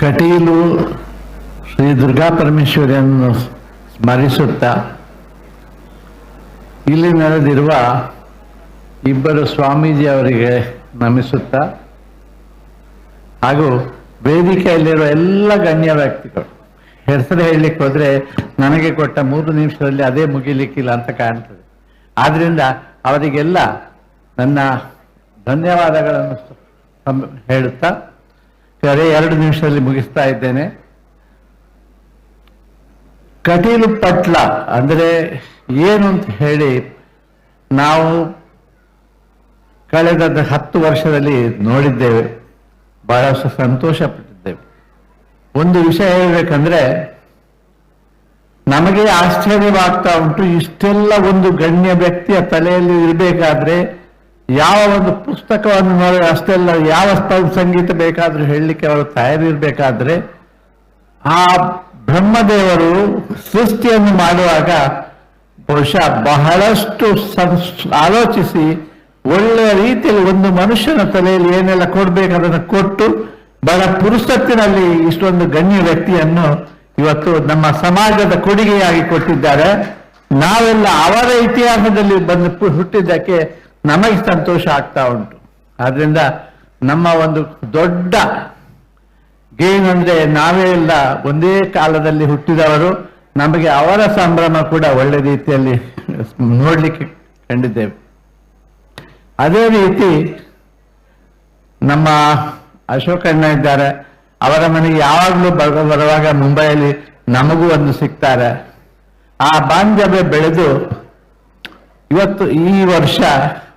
ಕಟೀಲು ಶ್ರೀ ದುರ್ಗಾ ಪರಮೇಶ್ವರಿಯನ್ನು ಸ್ಮರಿಸುತ್ತಾ ಇಲ್ಲಿ ನಡೆದಿರುವ ಇಬ್ಬರು ಸ್ವಾಮೀಜಿ ಅವರಿಗೆ ನಮಿಸುತ್ತಾ ಹಾಗೂ ವೇದಿಕೆಯಲ್ಲಿರುವ ಎಲ್ಲ ಗಣ್ಯ ವ್ಯಕ್ತಿಗಳು. ಹೆಸರು ಹೇಳಲಿಕ್ಕೆ ಹೋದರೆ ನನಗೆ ಕೊಟ್ಟ ಮೂರು ನಿಮಿಷದಲ್ಲಿ ಅದೇ ಮುಗಿಲಿಕ್ಕಿಲ್ಲ ಅಂತ ಕಾಣ್ತದೆ. ಆದ್ರಿಂದ ಅವರಿಗೆಲ್ಲ ನನ್ನ ಧನ್ಯವಾದಗಳನ್ನು ಹೇಳುತ್ತಾ ಅದೇ ಎರಡು ನಿಮಿಷದಲ್ಲಿ ಮುಗಿಸ್ತಾ ಇದ್ದೇನೆ. ಕಟೀಲು ಪಟ್ಲ ಅಂದರೆ ಏನು ಅಂತ ಹೇಳಿ ನಾವು ಕಳೆದ ಹತ್ತು ವರ್ಷದಲ್ಲಿ ನೋಡಿದ್ದೇವೆ. ಬಹಳಷ್ಟು ಸಂತೋಷ ಪಟ್ಟಿದ್ದೇವೆ. ಒಂದು ವಿಷಯ ಹೇಳಬೇಕಂದ್ರೆ ನಮಗೆ ಆಶ್ಚರ್ಯವಾಗ್ತಾ ಉಂಟು, ಇಷ್ಟೆಲ್ಲ ಒಂದು ಗಣ್ಯ ವ್ಯಕ್ತಿಯ ತಲೆಯಲ್ಲಿ ಇರಬೇಕಾದ್ರೆ ಯಾವ ಒಂದು ಪುಸ್ತಕವನ್ನು ನೋಡಿ ಅಷ್ಟೆಲ್ಲ ಯಾವ ಸ್ಥಳ ಸಂಗೀತ ಬೇಕಾದ್ರೂ ಹೇಳಲಿಕ್ಕೆ ಅವರು ತಯಾರಿರಬೇಕಾದ್ರೆ ಆ ಬ್ರಹ್ಮದೇವರು ಸೃಷ್ಟಿಯನ್ನು ಮಾಡುವಾಗ ಬಹುಶಃ ಬಹಳಷ್ಟು ಆಲೋಚಿಸಿ ಒಳ್ಳೆಯ ರೀತಿಯಲ್ಲಿ ಒಂದು ಮನುಷ್ಯನ ತಲೆಯಲ್ಲಿ ಏನೆಲ್ಲ ಕೊಡ್ಬೇಕು ಅದನ್ನು ಕೊಟ್ಟು ಬಹಳ ಪುರುಷತ್ತಿನಲ್ಲಿ ಇಷ್ಟೊಂದು ಗಣ್ಯ ವ್ಯಕ್ತಿಯನ್ನು ಇವತ್ತು ನಮ್ಮ ಸಮಾಜದ ಕೊಡುಗೆಯಾಗಿ ಕೊಟ್ಟಿದ್ದಾರೆ. ನಾವೆಲ್ಲ ಅವರ ಇತಿಹಾಸದಲ್ಲಿ ಬಂದು ಹುಟ್ಟಿದ್ದಕ್ಕೆ ನಮಗೆ ಸಂತೋಷ ಆಗ್ತಾ ಉಂಟು. ಆದ್ರಿಂದ ನಮ್ಮ ಒಂದು ದೊಡ್ಡ ಏನಂದ್ರೆ ನಾವೇ ಇಲ್ಲ ಒಂದೇ ಕಾಲದಲ್ಲಿ ಹುಟ್ಟಿದವರು, ನಮಗೆ ಅವರ ಸಂಭ್ರಮ ಕೂಡ ಒಳ್ಳೆ ರೀತಿಯಲ್ಲಿ ನೋಡ್ಲಿಕ್ಕೆ ಕಂಡಿದ್ದೇವೆ. ಅದೇ ರೀತಿ ನಮ್ಮ ಅಶೋಕಣ್ಣ ಇದ್ದಾರೆ. ಅವರ ಮನೆಗೆ ಯಾವಾಗಲೂ ಬರ- ಬರುವಾಗ ಮುಂಬೈಯಲ್ಲಿ ನಮಗೂ ಒಂದು ಸಿಗ್ತಾರೆ. ಆ ಬಾಂಧವ್ಯ ಬೆಳೆದು ಇವತ್ತು ಈ ವರ್ಷ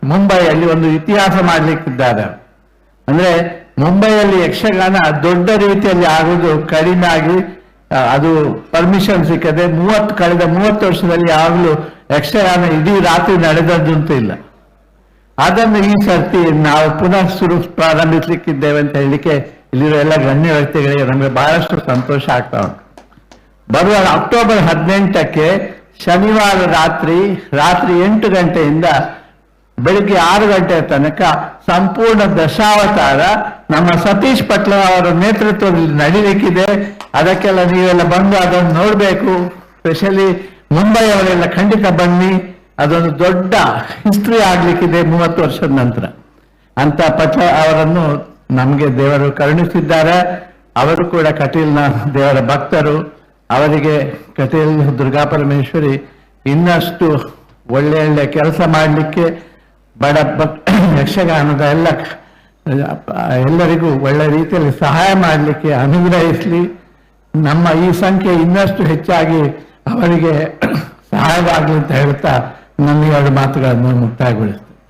ಮುಂಬೈಯಲ್ಲಿ ಒಂದು ಇತಿಹಾಸ ಮಾಡಲಿಕ್ಕಿದ್ದಾರೆ. ಅಂದ್ರೆ ಮುಂಬೈಯಲ್ಲಿ ಯಕ್ಷಗಾನ ದೊಡ್ಡ ರೀತಿಯಲ್ಲಿ ಆಗುವುದು ಕಡಿಮೆ ಆಗಿ ಅದು ಪರ್ಮಿಷನ್ ಸಿಕ್ಕದೆ ಮೂವತ್ತು, ಕಳೆದ ಮೂವತ್ತು ವರ್ಷದಲ್ಲಿ ಯಾವಾಗಲೂ ಯಕ್ಷಗಾನ ಇಡೀ ರಾತ್ರಿ ನಡೆದದ್ದಂತೂ ಇಲ್ಲ. ಅದನ್ನು ಈ ಸರ್ತಿ ನಾವು ಪುನಃ ಶುರು ಪ್ರಾರಂಭಿಸಲಿಕ್ಕಿದ್ದೇವೆ ಅಂತ ಹೇಳಲಿಕ್ಕೆ ಇಲ್ಲಿರೋ ಎಲ್ಲ ಗಣ್ಯ ವ್ಯಕ್ತಿಗಳಿಗೆ ನಮಗೆ ಬಹಳಷ್ಟು ಸಂತೋಷ ಆಗ್ತಾ ಉಂಟು. ಬರುವ ಅಕ್ಟೋಬರ್ ಹದಿನೆಂಟಕ್ಕೆ ಶನಿವಾರ ರಾತ್ರಿ ರಾತ್ರಿ ಎಂಟು ಗಂಟೆಯಿಂದ ಬೆಳಿಗ್ಗೆ ಆರು ಗಂಟೆ ತನಕ ಸಂಪೂರ್ಣ ದಶಾವತಾರ ನಮ್ಮ ಸತೀಶ್ ಪಟ್ಲ ಅವರ ನೇತೃತ್ವದಲ್ಲಿ ನಡೀಲಿಕ್ಕಿದೆ. ಅದಕ್ಕೆಲ್ಲ ನೀವೆಲ್ಲ ಬಂದು ಅದನ್ನು ನೋಡಬೇಕು. ಸ್ಪೆಷಲಿ ಮುಂಬೈ ಅವರೆಲ್ಲ ಖಂಡಿತ ಬನ್ನಿ. ಅದೊಂದು ದೊಡ್ಡ ಹಿಸ್ಟ್ರಿ ಆಗ್ಲಿಕ್ಕಿದೆ ಮೂವತ್ತು ವರ್ಷದ ನಂತರ. ಅಂತ ಪಟ್ಲ ಅವರನ್ನು ನಮಗೆ ದೇವರು ಕರುಣಿಸಿದ್ದಾರೆ. ಅವರು ಕೂಡ ಕಟೀಲ್ನ ದೇವರ ಭಕ್ತರು. ಅವರಿಗೆ ಕಥೆಯಲ್ಲಿ ದುರ್ಗಾ ಪರಮೇಶ್ವರಿ ಇನ್ನಷ್ಟು ಒಳ್ಳೆ ಒಳ್ಳೆ ಕೆಲಸ ಮಾಡಲಿಕ್ಕೆ ಬಡ ಯಕ್ಷಗಾನದ ಎಲ್ಲ ಎಲ್ಲರಿಗೂ ಒಳ್ಳೆ ರೀತಿಯಲ್ಲಿ ಸಹಾಯ ಮಾಡಲಿಕ್ಕೆ ಅನುಗ್ರಹಿಸಲಿ. ನಮ್ಮ ಈ ಸಂಖ್ಯೆ ಇನ್ನಷ್ಟು ಹೆಚ್ಚಾಗಿ ಅವರಿಗೆ ಸಹಾಯವಾಗಲಿ ಅಂತ ಹೇಳ್ತಾ ನನ್ನ ಎರಡು ಮಾತುಗಳನ್ನು ಮುಕ್ತಾಯಗೊಳಿಸ್ತೇನೆ.